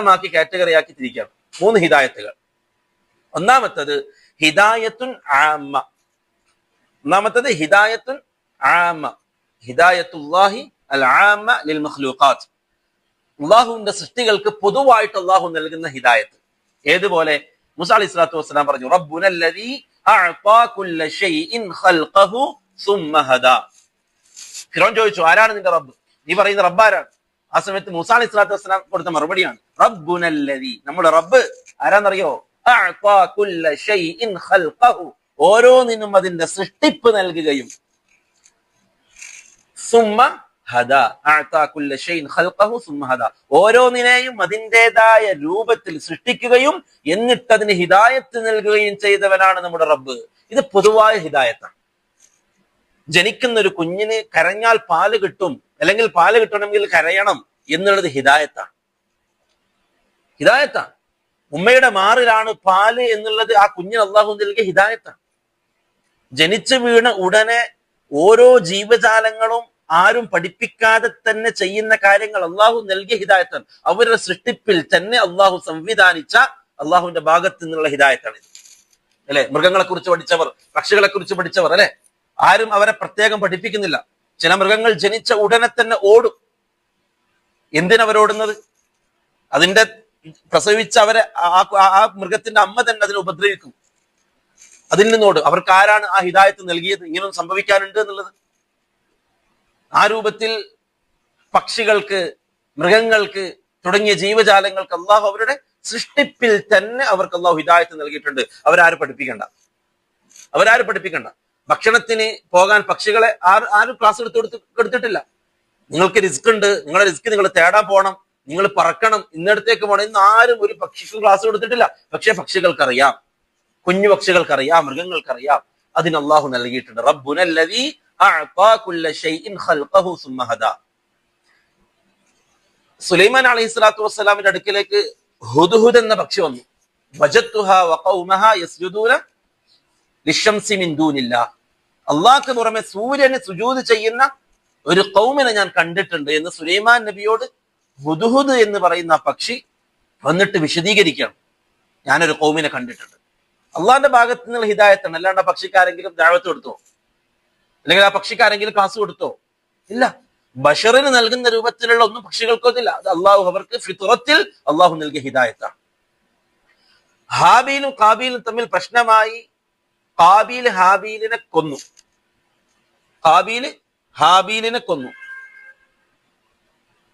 മാക്കി കാറ്റഗറിയാക്കി തിരിക്കാം. മൂന്ന് ഹിദായത്തുകൾ. ഒന്നാമത്തത് ഹിദായത്തുൻ ആമ. ഒന്നാമത്തത് ഹിദായത്തുൻ ആമ. ഹിദായത്തുല്ലാഹി അൽ ആമ ലിൽ മഖ്ലൂഖാത്ത് അള്ളാഹുവിന്റെ സൃഷ്ടികൾക്ക് പൊതുവായിട്ട് അള്ളാഹു നൽകുന്ന ഹിദായത്ത്. ഏതുപോലെ? മുസ അലി സ്വലാത്തു വസ്സലാം പറഞ്ഞു റബ്ബുനല്ലദീ അഅ്താ കുല്ല ഷൈഇൻ ഖൽഖഹു സുമ്മ ഹദാ. ഫിറോൻ ചോദിച്ചു ആരാണ് നിന്റെ റബ്ബ്? നീ പറയുന്ന റബ്ബ് ആ സമയത്ത് മൂസ ഇസ്ലാത്തു വസ്സലാം കൊടുത്ത മറുപടിയാണ്. റബ്ബുനല്ലതി നമ്മുടെ റബ്ബ് ആരാന്നറിയോ? ഓരോന്നിനും അതിന്റെ സൃഷ്ടിപ്പ് നൽകുകയും. ഓരോന്നിനെയും അതിന്റെതായ രൂപത്തിൽ സൃഷ്ടിക്കുകയും എന്നിട്ട് അതിന് ഹിദായത്ത് നൽകുകയും ചെയ്തവനാണ് നമ്മുടെ റബ്ബ്. ഇത് പൊതുവായ ഹിദായത്താണ്. ജനിക്കുന്ന ഒരു കുഞ്ഞിന് കരഞ്ഞാൽ പാൽ കിട്ടും. അല്ലെങ്കിൽ പാൽ കിട്ടണമെങ്കിൽ കരയണം എന്നുള്ളത് ഹിദായത്താണ്. ഹിദായത്താണ്. ഉമ്മയുടെ മാറിലാണ് പാൽ എന്നുള്ളത് ആ കുഞ്ഞിന് അള്ളാഹു നൽകിയ ഹിദായത്താണ്. ജനിച്ചു വീണ ഉടനെ ഓരോ ജീവജാലങ്ങളും ആരും പഠിപ്പിക്കാതെ തന്നെ ചെയ്യുന്ന കാര്യങ്ങൾ അള്ളാഹു നൽകിയ ഹിദായത്താണ്. അവരുടെ സൃഷ്ടിപ്പിൽ തന്നെ അള്ളാഹു സംവിധാനിച്ച അള്ളാഹുവിന്റെ ഭാഗത്ത് നിന്നുള്ള ഹിദായത്താണ് ഇത്. അല്ലെ? മൃഗങ്ങളെ കുറിച്ച് പഠിച്ചവർ പക്ഷികളെ കുറിച്ച് പഠിച്ചവർ അല്ലെ? ആരും അവരെ പ്രത്യേകം പഠിപ്പിക്കുന്നില്ല. ചില മൃഗങ്ങൾ ജനിച്ച ഉടനെ തന്നെ ഓടും. എന്തിനവരോടുന്നത്? അതിന്റെ പ്രസവിച്ച അവരെ ആ മൃഗത്തിന്റെ അമ്മ തന്നെ അതിനെ ഉപദ്രവിക്കും. അതിൽ നിന്നോട് അവർക്ക് ആരാണ് ആ ഹിദായത്ത് നൽകിയത്? ഇങ്ങനെ സംഭവിക്കാനുണ്ട് എന്നുള്ളത്? ആ രൂപത്തിൽ പക്ഷികൾക്ക് മൃഗങ്ങൾക്ക് തുടങ്ങിയ ജീവജാലങ്ങൾക്ക് അള്ളാഹു അവരുടെ സൃഷ്ടിപ്പിൽ തന്നെ അവർക്ക് അള്ളാഹു ഹിദായത്ത് നൽകിയിട്ടുണ്ട്. അവരാരും പഠിപ്പിക്കണ്ട. അവരാരും പഠിപ്പിക്കണ്ട. ഭക്ഷണത്തിന് പോകാൻ പക്ഷികളെ ആരും ആരും ക്ലാസ് എടുത്ത് കൊടുത്ത് എടുത്തിട്ടില്ല നിങ്ങൾക്ക് റിസ്ക് ഉണ്ട്. നിങ്ങളുടെ റിസ്ക് നിങ്ങൾ തേടാൻ പോകണം നിങ്ങൾ പറക്കണം. ഇന്നടത്തേക്ക് പോകണം ഇന്ന് ആരും ഒരു പക്ഷിക്കും ക്ലാസ് കൊടുത്തിട്ടില്ല. പക്ഷെ പക്ഷികൾക്കറിയാം. കുഞ്ഞു പക്ഷികൾക്കറിയാം. മൃഗങ്ങൾക്കറിയാം. അതിന് അള്ളാഹു നൽകിയിട്ടുണ്ട്. ഹദാ. സുലൈമാൻ അലൈഹി സ്വലാത്തു വസ്സലാമിന്റെ അടുക്കിലേക്ക് ഹുദ്ഹുദ് എന്ന പക്ഷി വന്നു. മിൻ ദൂനില്ലാഹ് അള്ളാഹ്ക്ക് പുറമെ സൂര്യന് സുജൂത് ചെയ്യുന്ന ഒരു കൗമിനെ ഞാൻ കണ്ടിട്ടുണ്ട് എന്ന് സുലൈമാൻ നബിയോട് ഹുദുഹുദ് എന്ന് പറയുന്ന പക്ഷി വന്നിട്ട് വിശദീകരിക്കണം ഞാനൊരു കൗമിനെ കണ്ടിട്ടുണ്ട്. അള്ളാഹിന്റെ ഭാഗത്ത് നിന്നുള്ള ഹിദായത്താണ്. അല്ലാണ്ട് ആ പക്ഷിക്കാരെങ്കിലും ദാഴത്ത് കൊടുത്തോ? അല്ലെങ്കിൽ ആ പക്ഷിക്കാരെങ്കിലും ക്ലാസ് കൊടുത്തോ? ഇല്ല. ബഷറിന് നൽകുന്ന രൂപത്തിലുള്ള ഒന്നും പക്ഷികൾക്കൊന്നില്ല അത് അള്ളാഹു അവർക്ക് ഫിത്തുറത്തിൽ അള്ളാഹു നൽകിയ ഹിദായത്താണ്. ഹാബിയിലും കാബിയിലും തമ്മിൽ പ്രശ്നമായി കാബീൽ ഹാബീലിനെ കൊന്നു. കാബീൽ ഹാബീലിനെ കൊന്നു.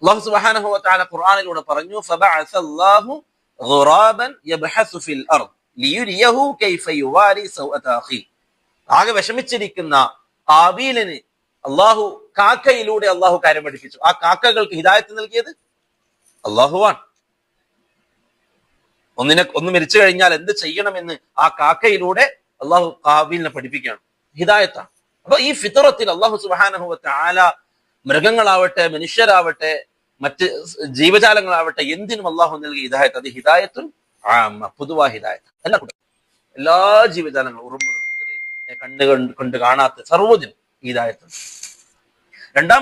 അള്ളാഹു സുബ്ഹാനഹു വ തആല ഖുർആനിലൂടെ പറഞ്ഞു ഫബഅസ അല്ലാഹു ഗുറാബൻ യബ്ഹസു ഫിൽ അർദ് ലിയുരിയഹു കൈഫ യുവാരി സൗഅത അഖി. ആകെ വിഷമിച്ചിരിക്കുന്ന കാബീലിന് അള്ളാഹു കാക്കയിലൂടെ അള്ളാഹു കാര്യം പഠിപ്പിച്ചു. ആ കാക്കകൾക്ക് ഹിദായത്ത് നൽകിയത് അള്ളാഹുവാണ്. ഒന്നിനെ ഒന്ന് മരിച്ചു കഴിഞ്ഞാൽ എന്ത് ചെയ്യണമെന്ന് ആ കാക്കയിലൂടെ അള്ളാഹു കാബീലിനെ പഠിപ്പിക്കുകയാണ്. ഹിദായത്താണ്. അപ്പൊ ഈ ഫിത്തറത്തിൽ അള്ളാഹു സുബാനഹുവത്തെ ആല മൃഗങ്ങളാവട്ടെ മനുഷ്യരാവട്ടെ മറ്റ് ജീവജാലങ്ങളാവട്ടെ എന്തിനും അള്ളാഹു നൽകിയ ഹിദായത്ത്. അത് ഹിദായത്തും ആമ പൊതുവായ ഹിദായത്ത്. എല്ലാ എല്ലാ ജീവജാലങ്ങളും ഉറുമ്പുകൾ മുതൽ കണ്ണ് കൊണ്ട് കൊണ്ട് കാണാത്ത സർവജനം ഹിദായത്തുണ്ട്. രണ്ടാമത്തെ